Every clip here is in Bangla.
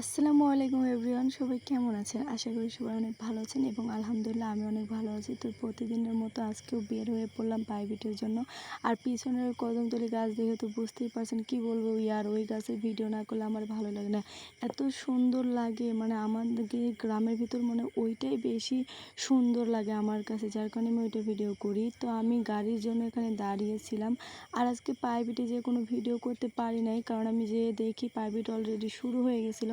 আসসালামু আলাইকুম এভরিওয়ান, সবাই কেমন আছেন? আশা করি সবাই অনেক ভালো আছেন এবং আলহামদুলিল্লাহ আমি অনেক ভালো আছি। তো প্রতিদিনের মতো আজকেও বের হয়ে পড়লাম প্রাইভেটের জন্য। আর পিছনের কদমতলি গাছ দেখে তো বুঝতেই পারছেন, কি বলব ইয়ার, ওই গাছের ভিডিও না করলে আমার ভালো লাগে না। এত সুন্দর লাগে মানে আমাদেরকে গ্রামের ভিতর মানে ওইটাই বেশি সুন্দর লাগে আমার কাছে, যার কারণে আমি ওইটা ভিডিও করি। তো আমি গাড়ির জন্য এখানে দাঁড়িয়েছিলাম। আর আজকে প্রাইভেটে যে কোনো ভিডিও করতে পারি নাই, কারণ আমি যে দেখি প্রাইভেট অলরেডি শুরু হয়ে গেছিল।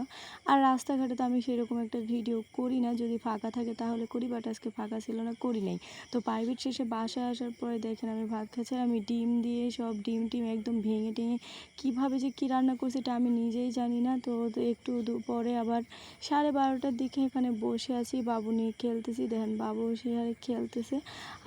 আর রাস্তাঘাটে তো আমি সেরকম একটা ভিডিও করি না। যদি ফাঁকা থাকে তাহলে করি বাট আজকে ফাঁকা ছিল না, করি নাই। তো প্রাইভেট শেষে বাসায় আসার পরে দেখেন আমি ভাত খাচ্ছি আমি ডিম দিয়ে সব ডিম টিম একদম ভেঙে টেঙে কীভাবে যে কী রান্না করছি এটা আমি নিজেই জানি না। তো একটু পরে আবার সাড়ে বারোটার দিকে এখানে বসে আছি, বাবু নিয়ে খেলতেছি। দেখেন বাবু সে খেলতেছে।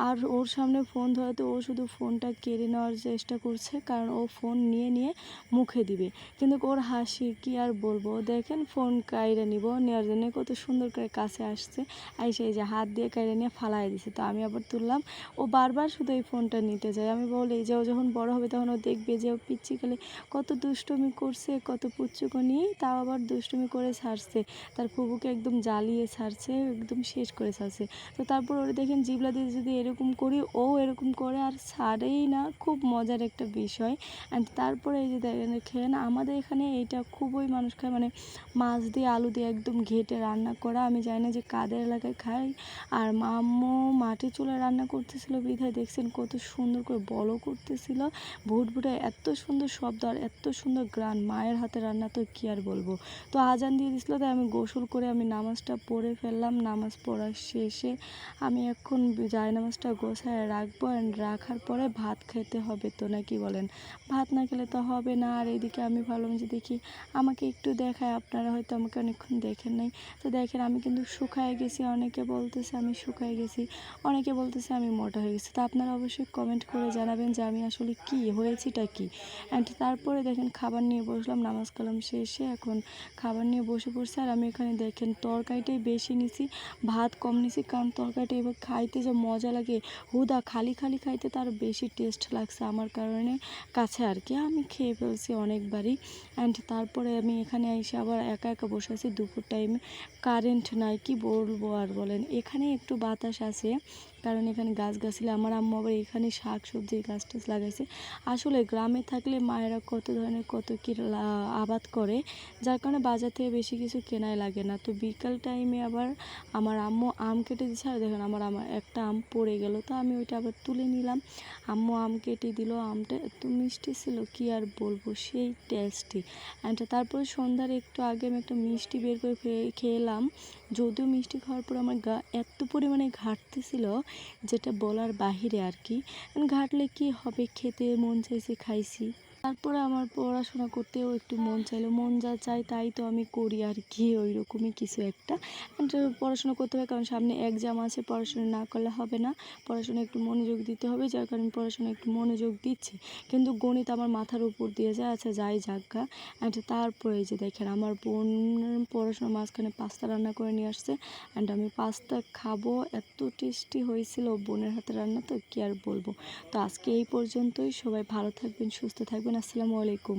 আর ওর সামনে ফোন ধরাতে ও শুধু ফোনটা কেড়ে নেওয়ার চেষ্টা করছে, কারণ ও ফোন নিয়ে নিয়ে মুখে দিবে। কিন্তু ওর হাসি কি আর বলব? দেখেন, ফোন কাইরে নিব। নেওয়ার জন্য কত সুন্দর করে কাছে আসছে। আর সেই যে হাত দিয়ে কাইরে নিয়ে ফালাই দিছে। তো আমি আবার তুললাম, ও বারবার শুধু এই ফোনটা নিতে যায়। আমি বলি যে ও যখন বড় হবে তখন ও দেখবে যে ও পিচ্ছি খেলে কত দুষ্টুমি করছে, কত পুচ্চুকনি তাও আবার দুষ্টুমি করে ছাড়ছে। তার ফুবুকে একদম জ্বালিয়ে ছাড়ছে, একদম শেষ করে ছাড়ছে। তো তারপর ওরা দেখেন, জিবলা দিয়ে যদি এরকম করি, ও এরকম করে আর ছাড়েই না। খুব মজার একটা বিষয়। অ্যান্ড তারপরে এই যে দেখেন, আমাদের এখানে এইটা খুবই মানুষ খায়। মানে মাছ দিয়ে আলু দিয়ে একদম ঘেটে রান্না করা। আমি জানি না যে কাদের এলাকায় খাই। আর মাম্মু মাটি চুলায় রান্না করতেছিল বিধায় দেখছেন কত সুন্দর করে বলো করতেছিল। ভুট ভুটে এত সুন্দর শব্দ আর এত সুন্দর গ্রান মায়ের হাতে রান্না, তো কী আর বলব? তো আজান দিয়ে দিছিল, তাই আমি গোসল করে আমি নামাজটা পড়ে ফেললাম। নামাজ পড়ার শেষে আমি এখন জায় নামাজটা গোছায় রাখব অ্যান্ড রাখার পরে ভাত খেতে হবে তো নাকি বলেন? ভাত না খেলে তো হবে না। আর এদিকে আমি ভাবলাম যে দেখি আমাকে একটু দেখায় আপনারা হয়তো আমাকে অনেকক্ষণ দেখেন নাই। তো দেখেন, আমি কিন্তু শুকায় গেছি, অনেকে বলতেছে আমি শুকায় গেছি, অনেকে বলতেছে আমি মোটা হয়ে গেছি। তো আপনারা অবশ্যই কমেন্ট করে জানাবেন যে আমি আসলে কি, হয়েছিটা কি? অ্যান্ড তারপরে দেখেন, খাবার নিয়ে বসলাম, নামাজ কালাম শেষে এখন খাবার নিয়ে বসে পড়ছে। আর আমি এখানে দেখেন, তরকারিটাই বেশি নিছি, ভাত কম নিছি, কারণ তরকারিটা এবার খাইতে যে মজা লাগে, হুদা খালি খালি খাইতে তার বেশি টেস্ট লাগছে আমার কারণে কাছে আর কি। আমি খেয়ে ফেলছি অনেকবারই। অ্যান্ড তারপরে আমি এখানে এসে আবার একা একা বসে আছি, দুপুর টাইমে কারেন্ট নাই, কি বলব আর বলেন? এখানে একটু বাতাস আছে কারণ এখানে গাছ গাছলে আমার আম্মু আবার এখানে শাক সবজি, গাছ টাছ লাগাইছে। আসলে গ্রামে থাকলে মায়েরা কত ধরনের, কত কী আবাদ করে, যার কারণে বাজার থেকে বেশি কিছু কেনাই লাগে না। তো বিকাল টাইমে আবার আমার আম্মু আম কেটে দিচ্ছে আর দেখেন আমার আমার একটা আম পড়ে গেল। তো আমি ওইটা আবার তুলে নিলাম। আম্মু আম কেটে দিল। আমটা এত মিষ্টি ছিল, কি আর বলব? সেই টেস্টি অ্যান্ড তারপরে সন্ধ্যার একটু আগে আমি একটা মিষ্টি বের করে খেয়ে, খেলাম। যদিও মিষ্টি খাওয়ার পর আমার গা এত পরিমাণে ঘাটতেছিল যেটা বলার বাহিরে আর কি। ঘাটলে কি হবে? খেতে মন চাইছে খাইছি। তারপরে আমার পড়াশোনা করতেও একটু মন চাইলো। মন যা চাই তাই তো আমি করি আর কি ওই রকমই কিছু একটা। পড়াশোনা করতে হবে কারণ সামনে এক্সাম আছে, পড়াশোনা না করলে হবে না। পড়াশোনা একটু মনোযোগ দিতে হবে, যার কারণে পড়াশোনা একটু মনোযোগ দিচ্ছি। কিন্তু গণিত আমার মাথার উপর দিয়ে যায় আচ্ছা যাই যাজ্ঞা অ্যান্ড তারপরে যে দেখেন, আমার বোন পড়াশোনার মাঝখানে পাস্তা রান্না করে নিয়ে আসছে। অ্যান্ড আমি পাস্তা খাব, এত টেস্টি হয়েছিল বোনের হাতে রান্না, তো কি আর বলব। তো আজকে এই পর্যন্তই, সবাই ভালো থাকবেন, সুস্থ থাকবেন। আসসালামু আলাইকুম।